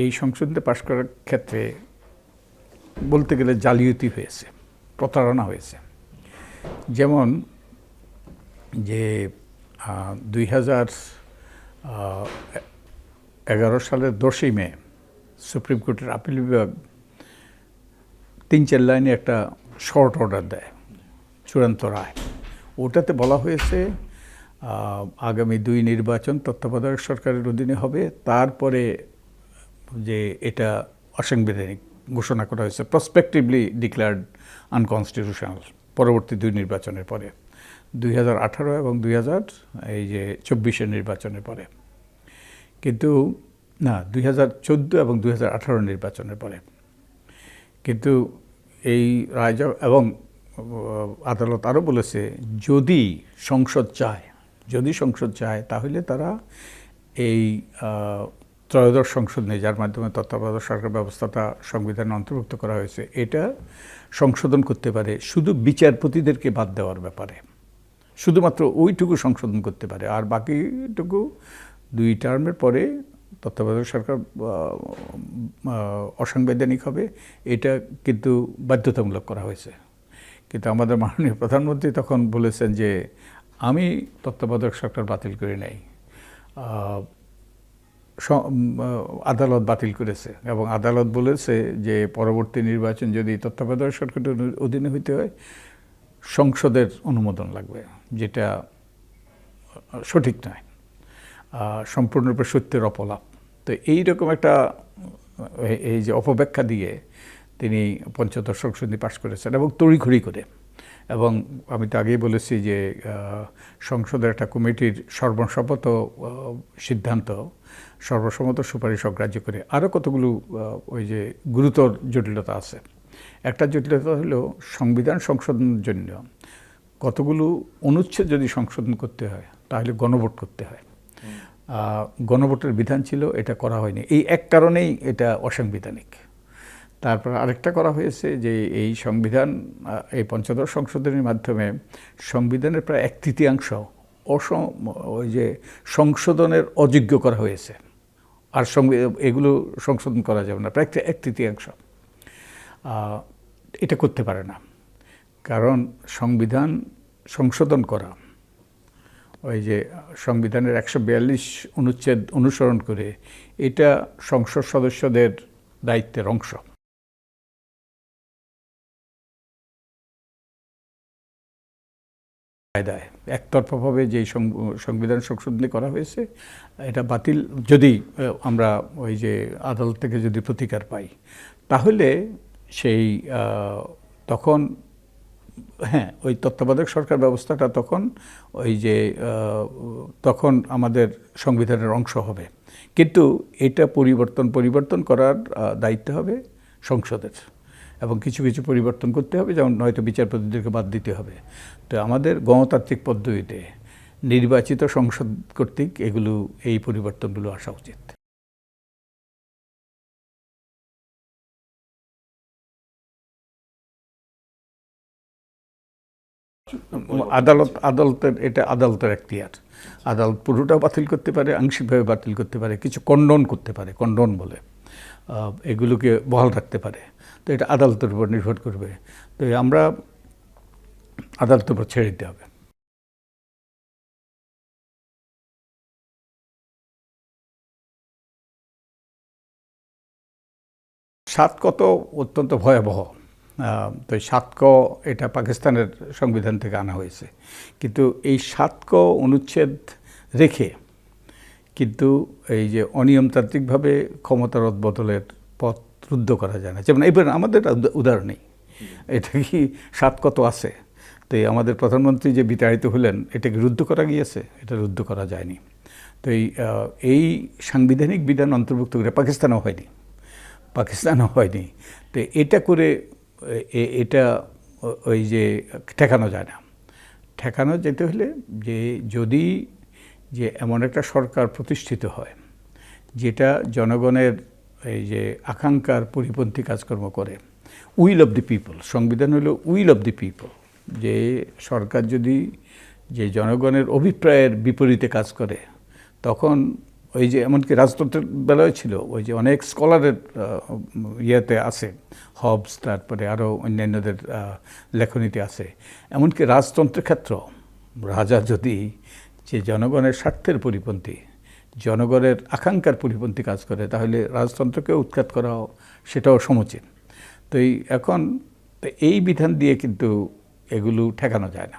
এই সংশোধনী পাশ করার ক্ষেত্রে বলতে গেলে জালিয়াতি হয়েছে, প্রতারণা হয়েছে। যেমন যে দুই হাজার এগারো সালের দশই মে সুপ্রিম কোর্টের আপিল বিভাগ তিন চার লাইনে একটা শর্ট অর্ডার দেয়, চূড়ান্ত রায়। ওটাতে বলা হয়েছে আগামী দুই নির্বাচন তত্ত্বাবধায়ক সরকারের অধীনে হবে, তারপরে যে এটা অসাংবিধানিক ঘোষণা করা হয়েছে প্রসপেক্টিভলি ডিক্লার্ড আনকনস্টিটিউশনাল পরবর্তী দুই নির্বাচনের পরে, দুই হাজার আঠারো এবং দুই হাজার, এই যে চব্বিশের নির্বাচনের পরে। কিন্তু, না, দুই হাজার চোদ্দ এবং দুই হাজার আঠারো নির্বাচনের পরে। কিন্তু এই রায় এবং আদালত আরও বলেছে, যদি সংসদ চায়, যদি সংসদ চায়, তাহলে তারা এই ত্রয়োদশ নেই, যার মাধ্যমে তত্ত্বাবধায়ক সরকার ব্যবস্থাটা সংবিধানে অন্তর্ভুক্ত করা হয়েছে, এটা সংশোধন করতে পারে শুধু বিচারপতিদেরকে বাদ দেওয়ার ব্যাপারে। শুধুমাত্র ওইটুকু সংশোধন করতে পারে, আর বাকিটুকু দুই টার্মের পরে তত্ত্বাবধায়ক সরকার অসাংবিধানিক হবে, এটা কিন্তু বাধ্যতামূলক করা হয়েছে। কিন্তু আমাদের মাননীয় প্রধানমন্ত্রী তখন বলেছেন যে, আমি তত্ত্বাবধায়ক সরকার বাতিল করি নাই। আদালত বাতিল করেছে এবং আদালত বলেছে যে পরবর্তী নির্বাচন যদি তত্ত্বাবধায়ক সরকারের অধীনে হইতে হয়, সংসদের অনুমোদন লাগবে, যেটা সঠিক নয় সম্পূর্ণরূপে সত্যের অপলাপ। তো এইরকম একটা এই- যে অপব্যাখ্যা দিয়ে তিনি পঞ্চদশ সংশোধনী পাশ করেছেন এবং তড়িঘড়ি করে। এবং আমি তো আগেই বলেছি যে সংসদের একটা কমিটির সর্বসম্মত সিদ্ধান্ত সর্বসম্মত সুপারিশ অগ্রাহ্য করে আরও কতগুলো ওই যে গুরুতর জটিলতা আছে। একটা জটিলতা হলো সংবিধান সংশোধনের জন্য কতগুলো অনুচ্ছেদ যদি সংশোধন করতে হয় তাহলে গণভোট করতে হয়। গণভোটের বিধান ছিল এটা করা হয়নি। এই এক কারণেই এটা অসাংবিধানিক। তারপর আরেকটা করা হয়েছে যে এই সংবিধান এই পঞ্চদশ সংশোধনের মাধ্যমে সংবিধানের প্রায় এক তৃতীয়াংশ অসম, ওই যে সংশোধনের অযোগ্য করা হয়েছে। আর এগুলো সংশোধন করা যাবে না, প্রায় এক তৃতীয়াংশ। এটা করতে পারে না। কারণ সংবিধান সংশোধন করা, ওই যে সংবিধানের একশো বিয়াল্লিশ অনুচ্ছেদ অনুসরণ করে, এটা সংসদ সদস্যদের দায়িত্বের অংশ। কায়দায় একতরফাভাবে যে সং- সংবিধান সংশোধনী করা হয়েছে, এটা বাতিল, যদি আমরা ওই যে আদালত থেকে যদি প্রতিকার পাই, তাহলে সেই তখন হ্যাঁ ওই তত্ত্বাবধায়ক সরকার ব্যবস্থাটা তখন ওই যে তখন আমাদের সংবিধানের অংশ হবে। কিন্তু এটা পরিবর্তন পরিবর্তন করার দায়িত্ব হবে সংসদের। এবং কিছু কিছু পরিবর্তন করতে হবে, যেমন নয়তো বিচারপতিদেরকে বাদ দিতে হবে। তো আমাদের গণতান্ত্রিক পদ্ধতিতে নির্বাচিত সংসদ কর্তৃক এগুলো, এই পরিবর্তনগুলো আসা উচিত। আদালত, আদালতের, এটা আদালতের এখতিয়ার। আদালত পুরোটা বাতিল করতে পারে, আংশিকভাবে বাতিল করতে পারে, কিছু কন্ডন করতে পারে কন্ডন বলে। এগুলোকে বহাল রাখতে পারে। তো এটা আদালতের উপর নির্ভর করবে। তো আমরা আদালতের উপর ছেড়ে দিতে হবে। সাত কত অত্যন্ত ভয়াবহ। তো সাত ক এটা পাকিস্তানের সংবিধান থেকে আনা হয়েছে। কিন্তু এই সাত ক অনুচ্ছেদ রেখে কিন্তু এই যে অনিয়মতান্ত্রিকভাবে ক্ষমতার বদলের পথ রুদ্ধ করা যায় না। যেমন এবার আমাদের উদাহরণ নেই। এটা কি সাত কত আছে? তো আমাদের প্রধানমন্ত্রী যে বিতাড়িত হলেন এটাকে রুদ্ধ করা গিয়েছে? এটা রুদ্ধ করা যায়নি। তো এই এই সাংবিধানিক বিধান অন্তর্ভুক্ত করে পাকিস্তানও হয়নি। পাকিস্তানও হয়নি। তো এটা করে এটা ওই যে ঠেকানো যায় না। ঠেকানো যেতে হলে যে যদি যে এমন একটা সরকার প্রতিষ্ঠিত হয়, যেটা জনগণের এই যে আকাঙ্ক্ষার পরিপন্থী কাজকর্ম করে। উইল অফ দি পিপল, সংবিধান হলো উইল অফ দি পিপল। যে সরকার যদি যে জনগণের অভিপ্রায়ের বিপরীতে কাজ করে, তখন ওই যে এমনকি রাজতন্ত্রের বেলায় ছিল, ওই যে অনেক স্কলারের ইয়েতে আছে, হবস, তারপরে আরও অন্যান্যদের লেখনীতে আছে। এমনকি রাজতন্ত্রের ক্ষেত্র রাজা যদি যে জনগণের স্বার্থের পরিপন্থী জনগণের আকাঙ্ক্ষার পরিপন্থী কাজ করে, তাহলে রাজতন্ত্রকে উৎখাত করাও সেটাও সমুচীন। তো এই এখন এই বিধান দিয়ে কিন্তু এগুলো ঠেকানো যায় না।